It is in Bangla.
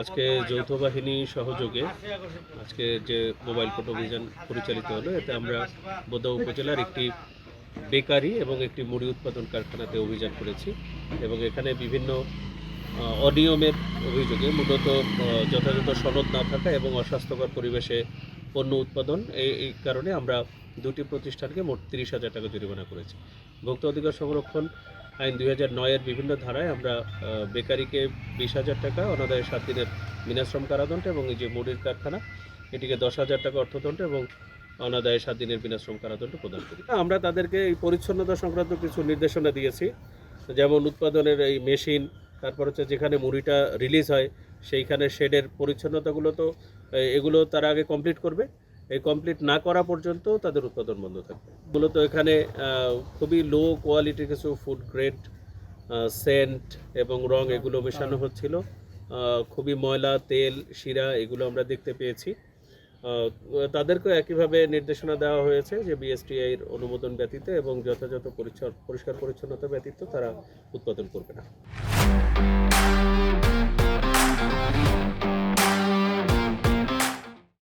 আজকে যৌথ বাহিনী সহযোগে আজকে যে মোবাইল কোর্ট অভিযান পরিচালিত হলো, এতে আমরা বোদা উপজেলার একটি বেকারি এবং একটি মুড়ি উৎপাদন কারখানাতে অভিযান করেছি এবং এখানে বিভিন্ন অনিয়মের অভিযোগে মূলত যথাযথ সনদ না থাকা এবং অস্বাস্থ্যকর পরিবেশে পণ্য উৎপাদন এই কারণে আমরা দুটি প্রতিষ্ঠানকে মোট তিরিশ হাজার টাকা জরিমানা করেছি। ভোক্তা অধিকার সংরক্ষণ আইন দুই হাজার নয়ের বিভিন্ন ধারায় আমরা বেকারিকে বিশ হাজার টাকা, অনাদায় সাত দিনের বিনাশ্রম কারাদণ্ড এবং এই যে মুড়ির কারখানা, এটিকে দশ হাজার টাকা অর্থদণ্ড এবং অনাদায়ে সাত দিনের বিনাশ্রম কারাদণ্ড প্রদান করি। আমরা তাদেরকে এই পরিচ্ছন্নতা সংক্রান্ত কিছু নির্দেশনা দিয়েছি। যেমন উৎপাদনের এই মেশিন, তারপর হচ্ছে যেখানে মুড়িটা রিলিজ হয়, সেইখানে শেডের পরিচ্ছন্নতাগুলো তো এগুলো তারা আগে কমপ্লিট করবে। এই কমপ্লিট না করা পর্যন্ত তাদের উৎপাদন বন্ধ থাকবে। মূলত এখানে খুবই লো কোয়ালিটির কিছু ফুড গ্রেড সেন্ট এবং রং এগুলো মেশানো হচ্ছিল। খুবই ময়লা তেল শিরা এগুলো আমরা দেখতে পেয়েছি। তাদেরকেও একইভাবে নির্দেশনা দেওয়া হয়েছে যে বিএসটিআই এর অনুমোদন ব্যতীত এবং যথাযথ পরিচ্ছন্ন পরিষ্কার পরিচ্ছন্নতা ব্যতীত তারা উৎপাদন করবে না।